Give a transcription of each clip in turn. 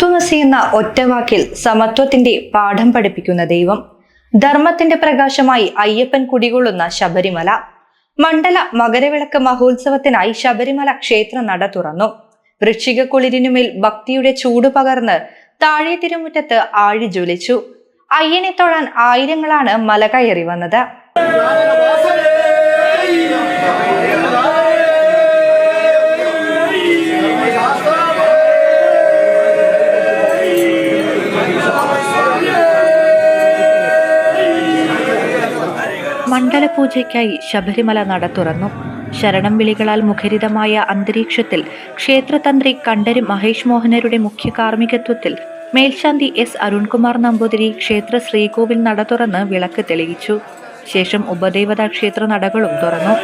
Christmas എന്ന ഒറ്റവാക്കിൽ സമത്വത്തിന്റെ പാഠം പഠിപ്പിക്കുന്ന ദൈവം. ധർമ്മത്തിന്റെ പ്രകാശമായി അയ്യപ്പൻ കുടികൊള്ളുന്ന ശബരിമല. മണ്ഡല മകരവിളക്ക് മഹോത്സവത്തിനായി ശബരിമല ക്ഷേത്ര നട തുറന്നു. വൃശ്ചിക കുളിരിനുമേൽ ഭക്തിയുടെ ചൂട് പകർന്ന് താഴെ തിരുമുറ്റത്ത് ആഴി ജ്വലിച്ചു. അയ്യനെ തൊഴാൻ ആയിരങ്ങളാണ് മല കയറി വന്നത്. മണ്ഡലപൂജയ്ക്കായി ശബരിമല നട തുറന്നു. ശരണം വിളികളാൽ മുഖരിതമായ അന്തരീക്ഷത്തിൽ ക്ഷേത്രതന്ത്രി കണ്ഠര് മഹേഷ് മോഹനരുടെ മുഖ്യ കാർമ്മികത്വത്തിൽ മേൽശാന്തി എസ് അരുൺകുമാർ നമ്പൂതിരി ക്ഷേത്ര ശ്രീകോവിൽ നട തുറന്ന് വിളക്ക് തെളിയിച്ചു. ശേഷം ഉപദേവതാ ക്ഷേത്ര നടകളും തുറന്നു.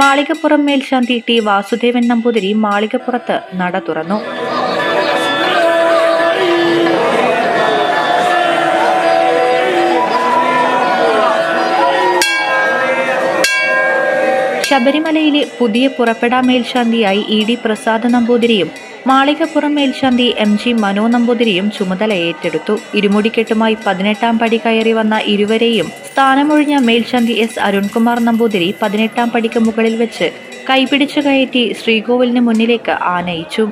മാളികപ്പുറം മേൽശാന്തി ടി വാസുദേവൻ നമ്പൂതിരി മാളികപ്പുറത്ത് നട തുറന്നു. ശബരിമലയിലെ പുതിയ പുറപ്പെടാ മേൽശാന്തിയായി ഇ ഡി പ്രസാദ് നമ്പൂതിരിയും മാളികപ്പുറം മേൽശാന്തി എം ജി മനോ നമ്പൂതിരിയും ചുമതല ഏറ്റെടുത്തു. ഇരുമുടിക്കെട്ടുമായി പതിനെട്ടാം പടി കയറി വന്ന ഇരുവരെയും സ്ഥാനമൊഴിഞ്ഞ മേൽശാന്തി എസ് അരുൺകുമാർ നമ്പൂതിരി പതിനെട്ടാം പടിക്ക് മുകളിൽ വെച്ച് കൈപിടിച്ചു കയറ്റി ശ്രീകോവിലിന് മുന്നിലേക്ക് ആനയിച്ചു.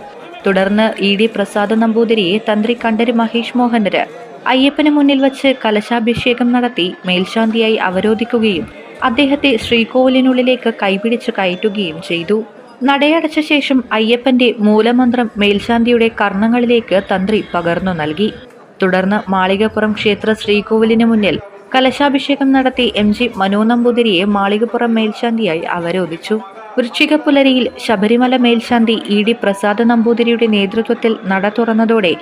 തുടർന്ന് ഇ ഡി പ്രസാദ് നമ്പൂതിരിയെ തന്ത്രി കണ്ഠര് മഹേഷ് മോഹനര് അയ്യപ്പന് മുന്നിൽ വച്ച് കലശാഭിഷേകം നടത്തി മേൽശാന്തിയായി അവരോധിക്കുകയും അദ്ദേഹത്തെ ശ്രീകോവിലിനുള്ളിലേക്ക് കൈപിടിച്ച് കയറ്റുകയും ചെയ്തു. നടയടച്ച ശേഷം അയ്യപ്പന്റെ മൂലമന്ത്രം മേൽശാന്തിയുടെ കർണങ്ങളിലേക്ക് തന്ത്രി പകർന്നു നൽകി. തുടർന്ന് മാളികപ്പുറം ക്ഷേത്ര ശ്രീകോവിലിന് മുന്നിൽ കലശാഭിഷേകം നടത്തി എം ജി മനോ നമ്പൂതിരിയെ മാളികപ്പുറം മേൽശാന്തിയായി അവരോധിച്ചു. വൃശ്ചിക പുലരിയിൽ ശബരിമല മേൽശാന്തി ഇ ഡി പ്രസാദ നമ്പൂതിരിയുടെ നേതൃത്വത്തിൽ നട തുറന്നതോടെ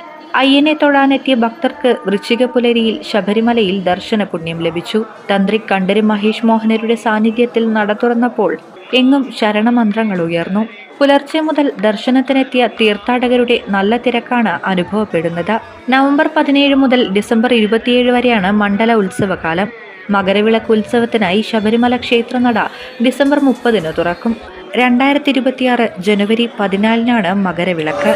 അയ്യനെ തൊഴാനെത്തിയ ഭക്തർക്ക് വൃശ്ചിക പുലരിയിൽ ശബരിമലയിൽ ദർശന പുണ്യം ലഭിച്ചു. തന്ത്രി കണ്ടരി മഹേഷ് മോഹനരുടെ സാന്നിധ്യത്തിൽ നട തുറന്നപ്പോൾ എങ്ങും ശരണമന്ത്രങ്ങൾ ഉയർന്നു. പുലർച്ചെ മുതൽ ദർശനത്തിനെത്തിയ തീർത്ഥാടകരുടെ നല്ല തിരക്കാണ് അനുഭവപ്പെടുന്നത്. നവംബർ പതിനേഴ് മുതൽ ഡിസംബർ ഇരുപത്തിയേഴ് വരെയാണ് മണ്ഡല ഉത്സവകാലം. മകരവിളക്ക് ഉത്സവത്തിനായി ശബരിമല ക്ഷേത്രനട ഡിസംബർ മുപ്പതിന് തുറക്കും. രണ്ടായിരത്തി ഇരുപത്തിയാറ് ജനുവരി പതിനാലിനാണ് മകരവിളക്ക്.